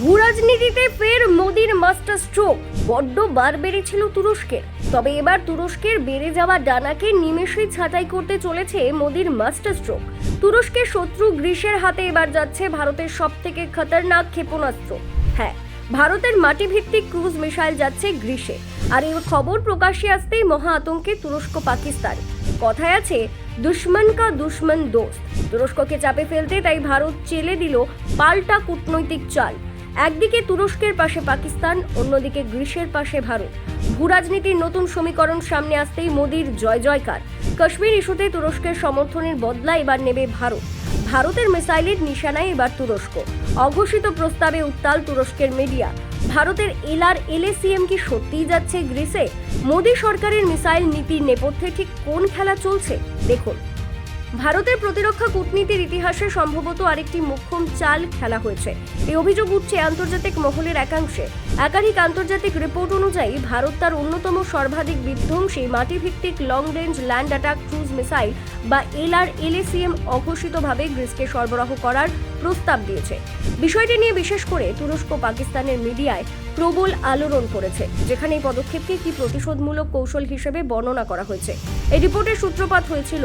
ভূ রাজনীতিতে ফের মোদির মাস্টার স্ট্রোক বড্ড বার বেড়েছিল তুরস্কের। তবে এবার তুরস্কের বেড়ে যাওয়া ডানাকে নিমেষেই ছাঁটাই করতে চলেছে মোদির মাস্টার স্ট্রোক তুরস্কের শত্রু গ্রীসের হাতে এবার যাচ্ছে ভারতের সব থেকে খতরনাক ক্ষেপণাস্ত্র। হ্যাঁ ভারতের মাটিভিত্তিক ক্রুজ মিসাইল যাচ্ছে গ্রীসে আর এই খবর প্রকাশ্যে আসতেই মহা আতঙ্কে তুরস্ক পাকিস্তান। কথায় আছে, দুশ্মন কা দুশ্মন দোস্ত। তুরস্ককে চাপে ফেলতে তাই ভারত চেলে দিল পাল্টা কূটনৈতিক চাল। একদিকে তুরস্কের পাশে পাকিস্তান, অন্যদিকে গ্রীসের পাশে ভারত। ভূরাজনীতির নতুন সমীকরণ সামনে আসতেই মোদির জয় জয়কার। কাশ্মীর ইস্যুতে তুরস্কের সমর্থনের বদলা এবার নেবে ভারত। ভারতের মিসাইলের নিশানায় এবার তুরস্ক। অঘোষিত প্রস্তাবে উত্তাল তুরস্কের মিডিয়া। ভারতের এলআর এলএসিএম কি সত্যিই যাচ্ছে গ্রিসে? মোদী সরকারের মিসাইল নীতির নেপথ্যে ঠিক কোন খেলা চলছে? দেখুন। ভারতের প্রতিরক্ষা কূটনীতির ইতিহাসে সম্ভবত আরেকটি মুখ্যম চাল খেলা হয়েছে। এই অভিযোগ উঠছে আন্তর্জাতিক মহলের একাংশে। একাধিক আন্তর্জাতিক রিপোর্ট অনুযায়ী, ভারত তার অন্যতম সর্বাধিক বিধ্বংসী মাটিভিত্তিক long range land attack cruise missile বা এলআর এলএসিএম অঘোষিতভাবে গ্রিসকে সরবরাহ করার প্রস্তাব দিয়েছে। বিষয়টি নিয়ে বিশেষ করে তুরস্ক পাকিস্তানের মিডিয়ায় প্রবল আলোড়ন করেছে যেখানে এই পদক্ষেপকে কি প্রতিশোধমূলক কৌশল হিসেবে বর্ণনা করা হয়েছে। এই রিপোর্টের সূত্রপাত হয়েছিল,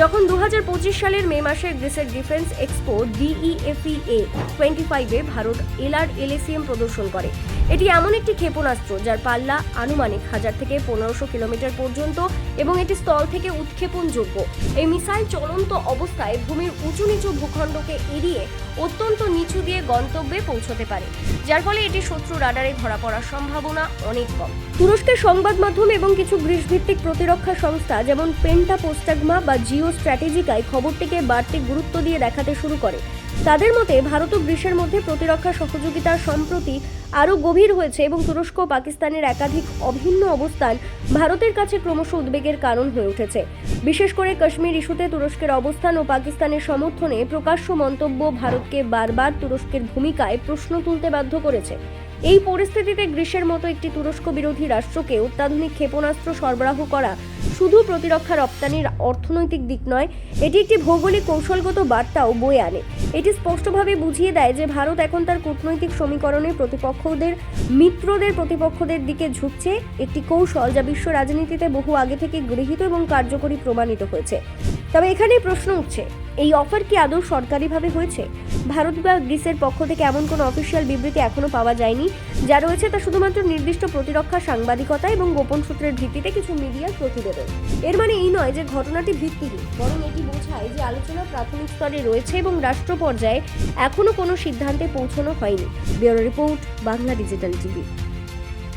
যখন দু হাজার পঁচিশ সালের মে মাসে গ্রিসের ডিফেন্স এক্সপো, ডিইএফইএ, টোয়েন্টি ফাইভে ভারত এলআর এলএসিএম প্রদর্শন করে। এটি এমন একটি ক্ষেপণাস্ত্র যার পাল্লা আনুমানিক হাজার থেকে পনেরোশো কিলোমিটার পর্যন্ত এবং এটি স্থল থেকে উৎক্ষেপণযোগ্য। এই মিসাইল চলন্ত অবস্থায় ভূমির উঁচু নিচু ভূখণ্ডকে এড়িয়ে অত্যন্ত নিচু দিয়ে গন্তব্যে পৌঁছতে পারে, যার ফলে এটি শত্রু রাডারে ধরা পড়ার সম্ভাবনা অনেক কম। তুরস্কের সংবাদ মাধ্যম এবং কিছু গ্রীসভিত্তিক প্রতিরক্ষা সংস্থা, যেমন পেন্টা পোস্টাগমা বা জিও স্ট্র্যাটেজিকায় খবরটিকে বাড়তি গুরুত্ব দিয়ে দেখাতে শুরু করে। তাদের মতে, ভারত ও গ্রীসের মধ্যে প্রতিরক্ষা সহযোগিতা সম্প্রতি আরও গভীর হয়েছে এবং তুরস্ক পাকিস্তানের একাধিক অভিন্ন অবস্থান ভারতের কাছে ক্রমশ উদ্বেগের কারণ হয়ে উঠেছে। বিশেষ করে কাশ্মীর ইস্যুতে তুরস্কের অবস্থান ও পাকিস্তানের সমর্থনে প্রকাশ্য মন্তব্য ভারতকে বারবার তুরস্কের ভূমিকায় প্রশ্ন তুলতে বাধ্য করেছে। এই পরিস্থিতিতে গ্রীষের মতো একটি তুরস্ক বিরোধী রাষ্ট্রকে অত্যাধুনিক ক্ষেপণাস্ত্র সরবরাহ করা শুধু প্রতিরক্ষা রপ্তানির অর্থনৈতিক দিক নয়, এটি একটি ভৌগোলিক কৌশলগত বার্তাও বয়ে আনে। এটি স্পষ্টভাবে বুঝিয়ে দেয় যে ভারত এখন তার কূটনৈতিক সমীকরণে প্রতিপক্ষদের, মিত্রদের প্রতিপক্ষদের দিকে ঝুঁকছে, একটি কৌশল যা বিশ্ব রাজনীতিতে বহু আগে থেকে গৃহীত এবং কার্যকরী প্রমাণিত হয়েছে। তবে এখানেই প্রশ্ন উঠছে, এই অফার কি আদৌ সরকারিভাবে হয়েছে? ভারত বা গ্রিসের পক্ষ থেকে এমন কোনো অফিসিয়াল বিবৃতি এখনও পাওয়া যায়নি, যা রয়েছে তা শুধুমাত্র নির্দিষ্ট প্রতিরক্ষা সাংবাদিকতা এবং গোপন সূত্রের ভিত্তিতে কিছু মিডিয়ার প্রতিবেদন। এর মানে এই নয় যে ঘটনাটি ভিত্তিহীন, বরং এটি বোঝায় যে আলোচনা প্রাথমিক স্তরে রয়েছে এবং রাষ্ট্র পর্যায়ে এখনও কোনো সিদ্ধান্তে পৌঁছানো হয়নি। Bureau report, Bangla digital TV.